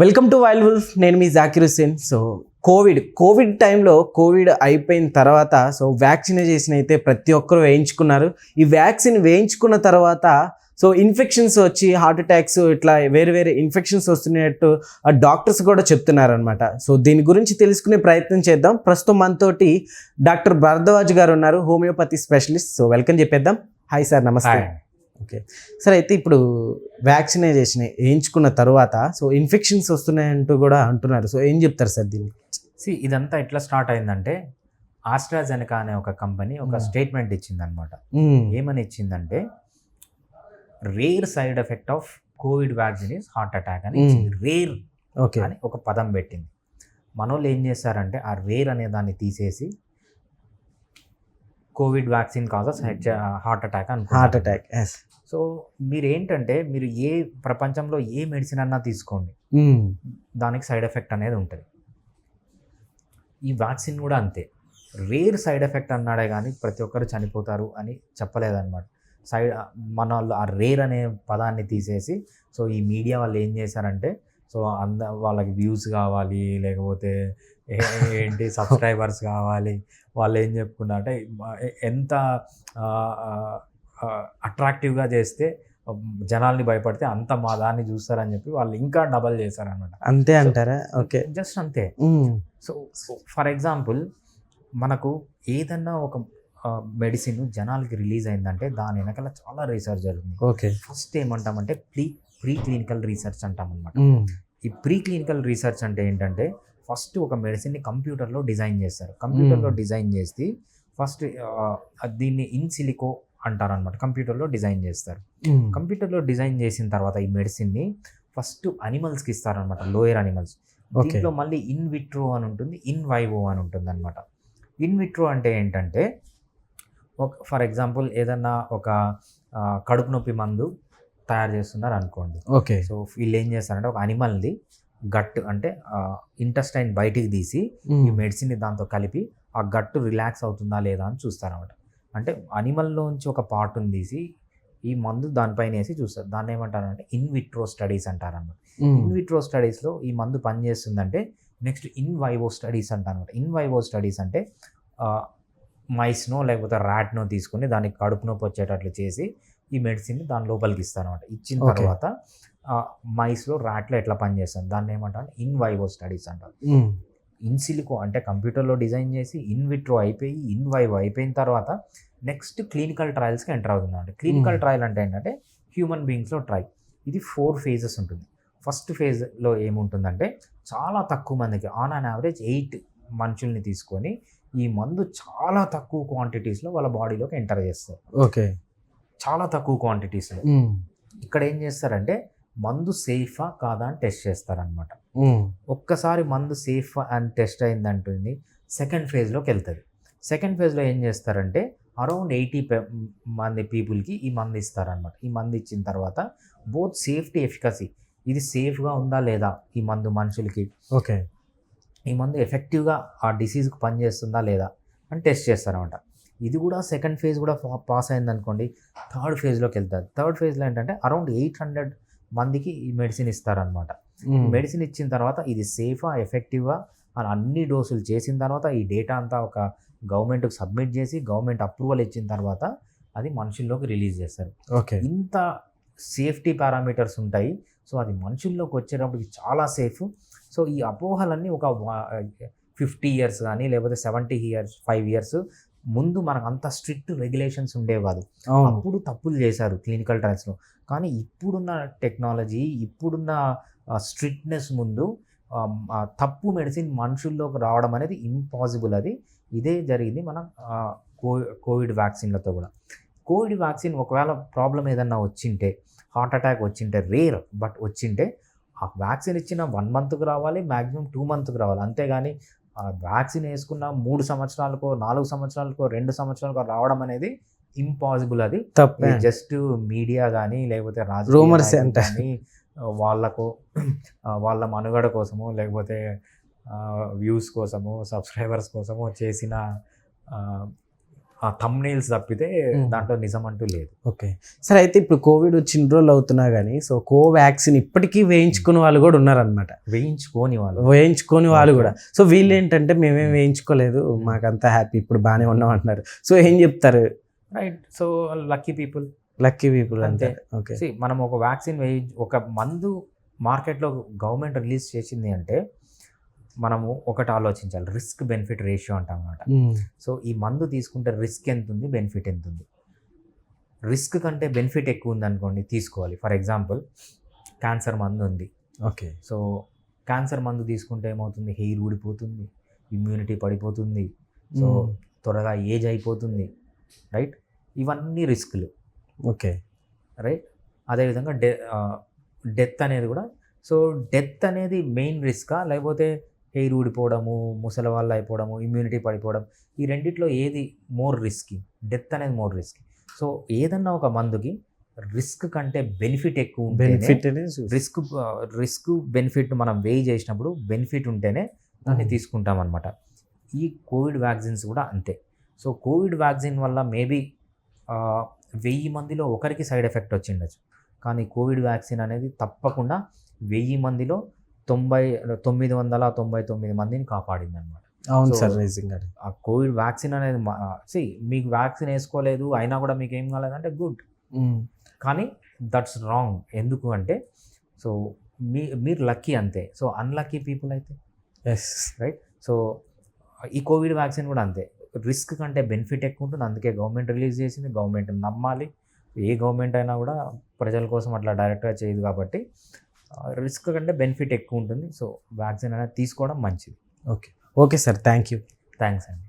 Welcome to wild wolf నేను మీ Zakir Hussain. So covid covid టైంలో Covid అయిపోయిన తర్వాత సో వ్యాక్సినేషన్ అయితే ప్రతి ఒక్కరు వేయించుకున్నారు. ఈ వ్యాక్సిన్ వేయించుకున్న తర్వాత సో ఇన్ఫెక్షన్స్ వచ్చి హార్ట్ అటాక్స్ ఇట్లా వేరే వేరే ఇన్ఫెక్షన్స్ వస్తున్నట్టు ఆ డాక్టర్స్ కూడా చెప్తున్నారు అనమాట సో దీని గురించి తెలుసుకునే ప్రయత్నం చేద్దాం. ప్రస్తుతం మనతోటి డాక్టర్ భరద్వాజ్ గారు ఉన్నారు హోమియోపతి స్పెషలిస్ట్ సో వెల్కమ్ చెప్పేద్దాం. హాయ్ సార్ నమస్తే. ఓకే. సార్ అయితే ఇప్పుడు వ్యాక్సినైజేషన్ వేయించుకున్న తర్వాత సో ఇన్ఫెక్షన్స్ వస్తున్నాయంటూ కూడా అంటున్నారు. సో ఏం చెప్తారు సార్ దీనికి సి ఇదంతా ఎట్లా స్టార్ట్ అయిందంటే ఆస్ట్రాజెనకా అనే ఒక కంపెనీ ఒక Hmm. స్టేట్మెంట్ ఇచ్చిందనమాట. మ్మ్. ఏమని ఇచ్చిందంటే rare side effect of covid vaccine is heart attack అని Hmm. Rare okay. అని ఒక పదం పెట్టింది. మనోళ్ళు ఏం చేశారంటే ఆ రేర్ అనే దాన్ని తీసేసి covid vaccine causes heart attack heart అనుకుంటారు అటాక్ ఎస్ సో మీరు ఏంటంటే మీరు ఏ ప్రపంచంలో ఏ మెడిసిన్ అన్నా తీసుకోండి. దానికి సైడ్ ఎఫెక్ట్ అనేది ఉంటుంది. ఈ వ్యాక్సిన్ కూడా అంతే. రేర్ సైడ్ ఎఫెక్ట్ అన్నాడే కానీ ప్రతి ఒక్కరు చనిపోతారు అని చెప్పలేదన్నమాట. సైడ్ మన వాళ్ళు ఆ రేర్ అనే పదాన్ని తీసేసి సో ఈ మీడియా వాళ్ళు ఏం చేశారంటే సో అంద వాళ్ళకి వ్యూస్ కావాలి లేకపోతే ఏంటి సబ్స్క్రైబర్స్ కావాలి వాళ్ళు ఏం చెప్పుకున్నారంటే ఎ- ఎంత అట్రాక్టివ్గా చేస్తే జనాల్ని భయపడితే అంత మా దాన్ని చూస్తారని చెప్పి వాళ్ళు ఇంకా డబల్ చేశారనమాట అంతే అంటారా? ఓకే. జస్ట్ అంతే. సో ఫర్ ఎగ్జాంపుల్ మనకు ఏదన్నా ఒక మెడిసిన్ జనాలకి రిలీజ్ అయిందంటే దాని వెనకాల చాలా రీసెర్చ్ జరుగుతుంది. ఓకే. ఫస్ట్ ఏమంటామంటే ప్రీ ప్రీ క్లినికల్ రీసెర్చ్ అంటాం అనమాట. ఈ ప్రీ క్లినికల్ రీసెర్చ్ అంటే ఏంటంటే ఫస్ట్ ఒక మెడిసిన్ని కంప్యూటర్లో డిజైన్ చేస్తారు కంప్యూటర్లో. డిజైన్ చేసి ఫస్ట్ దీన్ని ఇన్ సిలికో అంటారు అనమాట కంప్యూటర్లో డిజైన్ చేస్తారు. కంప్యూటర్లో డిజైన్ చేసిన తర్వాత ఈ మెడిసిన్ని ఫస్ట్ అనిమల్స్కి ఇస్తారనమాట లోయర్ అనిమల్స్. దీంట్లో మళ్ళీ ఇన్ విట్రో అని ఉంటుంది ఇన్ వైవో అని ఉంటుంది అనమాట ఇన్ విట్రో అంటే ఏంటంటే ఒక ఫర్ ఎగ్జాంపుల్ ఏదన్నా ఒక కడుపు నొప్పి మందు తయారు చేస్తున్నారు అనుకోండి. ఓకే. సో వీళ్ళు ఏం చేస్తారంటే ఒక అనిమల్ది గట్ అంటే ఇంటెస్టైన్ బయటికి తీసి ఈ మ్మ్. మెడిసిన్ని దాంతో కలిపి ఆ గట్టు రిలాక్స్ అవుతుందా లేదా అని చూస్తారన్నమాట. అంటే అనిమల్లోంచి ఒక పార్ట్ని తీసి ఈ మందు దానిపైన వేసి చూస్తారు. దాన్ని ఏమంటారంటే ఇన్ విట్రో స్టడీస్ అంటారన్నమాట. మ్మ్. ఇన్ విట్రో స్టడీస్లో ఈ మందు పనిచేస్తుందంటే నెక్స్ట్ ఇన్ వైవో స్టడీస్ అంటారనమాట ఇన్ వైవో స్టడీస్ అంటే మైస్నో లేకపోతే ర్యాట్నో తీసుకుని దానికి కడుపు నొప్పి వచ్చేటట్లు చేసి ఈ మెడిసిన్ దాని లోపలికి ఇస్తారనమాట ఇచ్చిన Okay. తర్వాత మైస్లో ర్యాట్లో ఎట్లా పనిచేస్తుంది? దాన్ని ఏమంటారు? ఇన్ వైవో స్టడీస్ అంటారు. మ్మ్. ఇన్ సిలికో అంటే కంప్యూటర్లో డిజైన్ చేసి ఇన్ విట్రో అయిపోయి ఇన్ వైవ్ అయిపోయిన తర్వాత నెక్స్ట్ క్లినికల్ ట్రయల్స్కి ఎంటర్ అవుతుంది అంటే క్లినికల్. ట్రయల్ అంటే ఏంటంటే హ్యూమన్ బీయింగ్స్లో ట్రై ఇది ఫోర్ ఫేజెస్ ఉంటుంది. ఫస్ట్ ఫేజ్లో ఏముంటుందంటే చాలా తక్కువ మందికి ఆన్ అన్ యావరేజ్ ఎయిట్ మనుషుల్ని తీసుకొని ఈ మందు చాలా తక్కువ క్వాంటిటీస్లో వాళ్ళ బాడీలోకి ఎంటర్ చేస్తారు. ఓకే. చాలా తక్కువ క్వాంటిటీస్లో. ఇక్కడ ఏం చేస్తారంటే మందు సేఫా కాదా అని టెస్ట్ చేస్తారనమాట. ఒక్కసారి మందు సేఫ్ అని టెస్ట్ అయిందంటుంది సెకండ్ ఫేజ్లోకి వెళ్తుంది. సెకండ్ ఫేజ్లో ఏం చేస్తారంటే అరౌండ్ ఎయిటీ మంది పీపుల్కి ఈ మందు ఇస్తారనమాట ఈ మందు ఇచ్చిన తర్వాత బోత్ సేఫ్టీ ఎఫికసీ ఇది సేఫ్గా ఉందా లేదా ఈ మందు మనుషులకి? ఓకే. ఈ మందు ఎఫెక్టివ్గా ఆ డిసీజ్కి పనిచేస్తుందా లేదా అని టెస్ట్ చేస్తారనమాట ఇది కూడా సెకండ్ ఫేజ్ కూడా పాస్ అయిందనుకోండి థర్డ్ ఫేజ్లోకి వెళ్తుంది థర్డ్ ఫేజ్లో ఏంటంటే అరౌండ్ ఎయిట్ హండ్రెడ్ మందికి ఈ మెడిసిన్ ఇస్తారనమాట. మెడిసిన్ ఇచ్చిన తర్వాత ఇది సేఫా ఎఫెక్టివ్గా అని అన్ని డోసులు చేసిన తర్వాత ఈ డేటా అంతా ఒక గవర్నమెంట్కి సబ్మిట్ చేసి గవర్నమెంట్ అప్రూవల్ ఇచ్చిన తర్వాత అది మనుషుల్లోకి రిలీజ్ చేస్తారు. ఓకే. ఇంత సేఫ్టీ పారామీటర్స్ ఉంటాయి. సో అది మనుషుల్లోకి వచ్చేటప్పటికి చాలా సేఫ్ సో ఈ అపోహలన్నీ ఒక ఫిఫ్టీ ఇయర్స్ కానీ లేకపోతే సెవెంటీ ఇయర్స్ ఫైవ్ ఇయర్స్ ముందు మనకు అంత స్ట్రిక్ట్ రెగ్యులేషన్స్ ఉండేవి కాదు అవును. అప్పుడు తప్పులు చేశారు క్లినికల్ ట్రయల్స్లో కానీ ఇప్పుడున్న టెక్నాలజీ ఇప్పుడున్న స్ట్రిక్ట్నెస్ ముందు తప్పు మెడిసిన్ మనుషుల్లోకి రావడం అనేది ఇంపాసిబుల్ అది. ఇదే జరిగింది మన కోవిడ్ వ్యాక్సిన్లతో కూడా. కోవిడ్ వ్యాక్సిన్ ఒకవేళ ప్రాబ్లం ఏదన్నా వచ్చింటే హార్ట్ అటాక్ వచ్చింటే రేర్ బట్ వచ్చింటే ఆ వ్యాక్సిన్ ఇచ్చిన వన్ మంత్కి రావాలి మ్యాక్సిమం టూ మంత్కి రావాలి. అంతేగాని వ్యాక్సిన్ వేసుకున్న మూడు సంవత్సరాలకో నాలుగు సంవత్సరాలకో రెండు సంవత్సరాలకో రావడం అనేది ఇంపాసిబుల్ అది తప్పే జస్ట్ మీడియా కానీ లేకపోతే రాజకీయ అంట. కానీ వాళ్ళకు వాళ్ళ మనుగడ కోసము లేకపోతే వ్యూస్ కోసము సబ్స్క్రైబర్స్ కోసము చేసిన ఆ, thumbnails తప్పితే. దాంట్లో నిజం అంటూ లేదు. ఓకే. సరే అయితే ఇప్పుడు కోవిడ్ వచ్చి ఇన్ని రోజులు అవుతున్నా కానీ సో కోవాక్సిన్ ఇప్పటికీ వేయించుకునే వాళ్ళు కూడా ఉన్నారనమాట వేయించుకోని వాళ్ళు. వేయించుకొని వాళ్ళు. కూడా. సో వీళ్ళు ఏంటంటే మేమేం వేయించుకోలేదు మాకంతా హ్యాపీ ఇప్పుడు బాగానే ఉన్నాం అంటున్నారు. సో ఏం చెప్తారు? Right. So lucky people. Lucky people అంతే. ఓకే. మనం ఒక వ్యాక్సిన్ వేయి ఒక మందు మార్కెట్లో గవర్నమెంట్ రిలీజ్ చేసింది అంటే మనము ఒకటి ఆలోచించాలి. రిస్క్ బెనిఫిట్ రేషియో అంటాం అన్నమాట సో ఈ మందు తీసుకుంటే రిస్క్ ఎంత ఉంది బెనిఫిట్ ఎంత ఉంది రిస్క్ కంటే బెనిఫిట్ ఎక్కువ ఉంది అనుకోండి తీసుకోవాలి. ఫర్ ఎగ్జాంపుల్ క్యాన్సర్ మందు ఉంది. ఓకే. సో క్యాన్సర్ మందు తీసుకుంటే ఏమవుతుంది? హెయిర్ ఊడిపోతుంది ఇమ్యూనిటీ పడిపోతుంది. సో త్వరగా ఏజ్ అయిపోతుంది. రైట్? ఇవన్నీ రిస్క్లు. ఓకే. రైట్? అదేవిధంగా డె డెత్ అనేది కూడా సో డెత్ అనేది మెయిన్ రిస్కా? లేకపోతే హెయిర్ ఊడిపోవడము ముసలి వాళ్ళు అయిపోవడము ఇమ్యూనిటీ పడిపోవడం ఈ రెండిట్లో ఏది మోర్ రిస్కీ డెత్ అనేది మోర్ రిస్కీ సో ఏదన్నా ఒక మందుకి రిస్క్ కంటే బెనిఫిట్ ఎక్కువ బెనిఫిట్ రిస్క్ రిస్క్ బెనిఫిట్ మనం వేయి చేసినప్పుడు బెనిఫిట్ ఉంటేనే దాన్ని Mhm. తీసుకుంటాం అనమాట ఈ కోవిడ్ వ్యాక్సిన్స్ కూడా అంతే. సో కోవిడ్ వ్యాక్సిన్ వల్ల మేబీ వెయ్యి మందిలో ఒకరికి సైడ్ ఎఫెక్ట్ వచ్చిండొచ్చు. కానీ కోవిడ్ వ్యాక్సిన్ అనేది తప్పకుండా వెయ్యి మందిలో తొంభై తొమ్మిది వందల తొంభై తొమ్మిది మందిని కాపాడింది అనమాట అవును సార్ గారు ఆ కోవిడ్ వ్యాక్సిన్ అనేది సి మీకు వ్యాక్సిన్ వేసుకోలేదు అయినా కూడా మీకు ఏం కాలేదంటే గుడ్. కానీ దట్స్ రాంగ్. ఎందుకు అంటే సో మీ మీరు లక్కీ అంతే. సో అన్లక్కీ పీపుల్ అయితే. ఎస్ సో ఈ కోవిడ్ వ్యాక్సిన్ కూడా అంతే. రిస్క్ కంటే బెనిఫిట్ ఎక్కువ ఉంటుంది. అందుకే గవర్నమెంట్ రిలీజ్ చేసింది. గవర్నమెంట్ నమ్మాలి. ఏ గవర్నమెంట్ అయినా కూడా ప్రజల కోసం అట్లా డైరెక్ట్గా చేయదు కాబట్టి రిస్క్ కంటే బెనిఫిట్ ఎక్కువ ఉంటుంది. సో వ్యాక్సిన్ అనేది తీసుకోవడం మంచిది. Okay. Okay sir. Thank you thanks అండి.